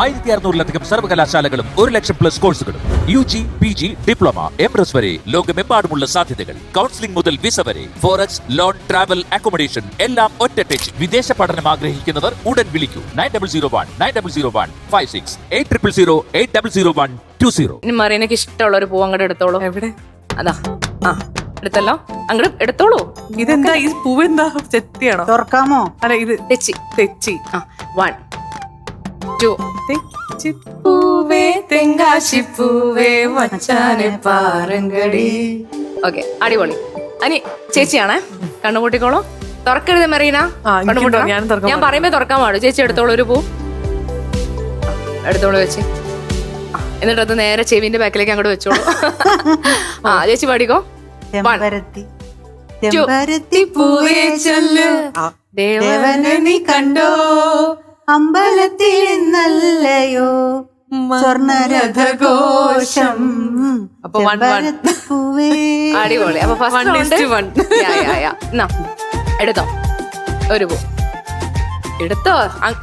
ആയിരത്തി അറുന്നൂറിലധികം സർവകലാശാലകളും ഒരു ലക്ഷം പ്ലസ് കോഴ്സുകളും U G P G diploma M S വരെ ലോകമെമ്പാടുമുള്ള സാധ്യതകൾ. കൗൺസിലിംഗ് മുതൽ വിസ വരെ ഫോറക്സ് ലോൺ ട്രാവൽ അക്കോമഡേഷൻ എല്ലാം ഒറ്റ ടച്ച് വിദേശ പഠനം ആഗ്രഹിക്കുന്നവർ ഉടൻ വിളിക്കൂ. Nine double zero one nine double zero one five six eight triple zero eight double zero one two zero. ഇനി മറീനക്ക് ഇഷ്ടമുള്ള ഒരു പൂ അങ്ങോട്ട് എടുത്തോളൂ. എവിടെ? അതാ. ആ എടുത്തല്ലോ. അങ്ങോട്ട് എടുത്തോളൂ. ഇതെന്താ? ഈ പൂവ് പൂവെന്താ? ചെത്തിയാണോ? തുറക്കാമോ? അല്ല ഇത് തെച്ചി. തെച്ചി. ആ വൺ ടു പൂവേ തെങ്കാശി പൂവേ മച്ചാനെ പാറങ്കടി. ഓക്കെ അടിപൊളി. അനി ചേച്ചിയാണേ? കണ്ണുകൂട്ടിക്കോളൂ തുറക്കരുത് മെറീന. ഞാൻ പറയുമ്പോ തുറക്കാൻ പാടും. ചേച്ചി എടുത്തോളൂ ഒരു പൂ. എടുത്തോളൂ ചേച്ചി. എന്നിട്ട് അത് നേരെ ചെവിന്റെ ബാക്കിലേക്ക് അങ്ങോട്ട് വെച്ചോളൂ. ആ ചേച്ചി പാടിക്കോ ചെമ്പരത്തി. പൂവേ ചൊല്ലു. ദേവനെ നീ കണ്ടോ? അമ്പലത്തിൽ ഇന്നല്ലയോ സ്വർണരഥഘോഷം അപ്പൊ അടിപൊളി. അപ്പൊ One is to one. First എടുത്തോ? ഒരു പൂ. എടുത്തോ?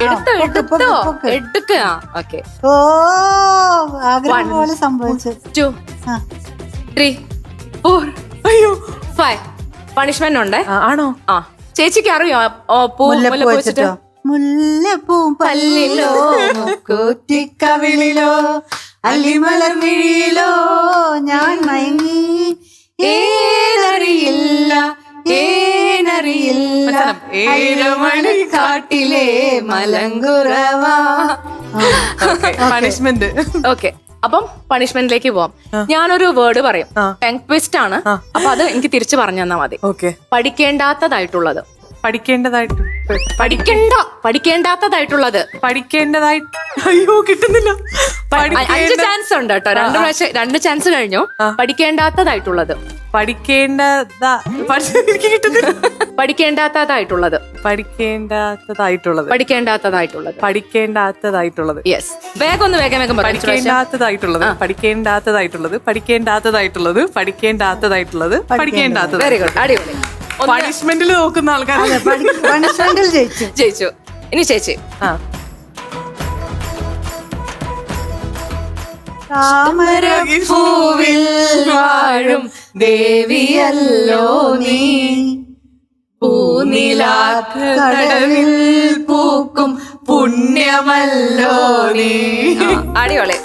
എടുത്തോ എടുത്തോ? എടുക്ക. ഓക്കെ ഓ ആഗ്രഹം പോലെ സംഭവിച്ചു. ടു ആ. ത്രീ ഫോർ അയ്യോ. ഫൈവ് പണിഷ്മെന്റ് ഉണ്ടേ? ആണോ? ആ. ചേച്ചിക്ക് അറിയോ? ഓ, പൂ മുല്ലപ്പൂ പൂച്ചിട്ടോ വെച്ചിട്ടോ? മുല്ലപ്പൂ പല്ലിലോ കൂറ്റിക്കവിളിലോ അല്ലിമലർ മിഴിയിലോ ഞാൻ മയങ്ങി. ഏതറിയില്ല ഏനറിയില്ല. ഏഴുമണി കാട്ടിലെ മലങ്കുറവാ. Punishment okay. അപ്പം പണിഷ്മെന്റിലേക്ക് പോവാം. ഞാനൊരു വേർഡ് പറയും. ടങ് ട്വിസ്റ്റ് ആണ്. അപ്പൊ അത് എനിക്ക് തിരിച്ചു പറഞ്ഞു തന്നാ മതി. ഓക്കെ. പഠിക്കേണ്ടാത്തതായിട്ടുള്ളത്. പഠിക്കേണ്ടതായിട്ട് പഠിക്കണ്ട പഠിക്കേണ്ടാത്തതായിട്ടുള്ളത്. പഠിക്കേണ്ടതായിട്ട് അയ്യോ കിട്ടുന്നില്ല. അഞ്ച് ചാൻസ് ഉണ്ട് കേട്ടോ. രണ്ട് പ്രാവശ്യം രണ്ട് ചാൻസ് കഴിഞ്ഞു. പഠിക്കേണ്ടാത്തതായിട്ടുള്ളത്. പഠിക്കേണ്ടതാ പഠി- എനിക്ക് കിട്ടുന്നില്ല. പഠിക്കേണ്ടാത്തതായിട്ടുള്ളത്. പഠിക്കേണ്ടാത്തതായിട്ടുള്ളത്. പഠിക്കേണ്ടാത്തതായിട്ടുള്ളത്. പഠിക്കേണ്ടാത്തതായിട്ടുള്ളത്. യെസ് വേഗം ഒന്ന് വേഗം വേഗം. പഠിക്കേണ്ടാത്തതായിട്ടുള്ളത്. പഠിക്കേണ്ടാത്തതായിട്ടുള്ളത്. പഠിക്കേണ്ടാത്തതായിട്ടുള്ളത്. പഠിക്കേണ്ടാത്തതായിട്ടുള്ളത്. പഠിക്കേണ്ടാത്തത് വെരി ഗുഡ് അടിപൊളി. പണിഷ്മെന്റിൽ നോക്കുന്ന ആൾക്കാർ പണിഷ്മെന്റിൽ ജയിച്ചു. ജയിച്ചു. ഇനി ചേച്ചി. താമരപ്പൂവിൽ വാഴും ദേവിയല്ലോ നീ. പൂനിലാക്കടവിൽ പൂക്കും പുണ്യമല്ലോ നീ. അടിപൊളി.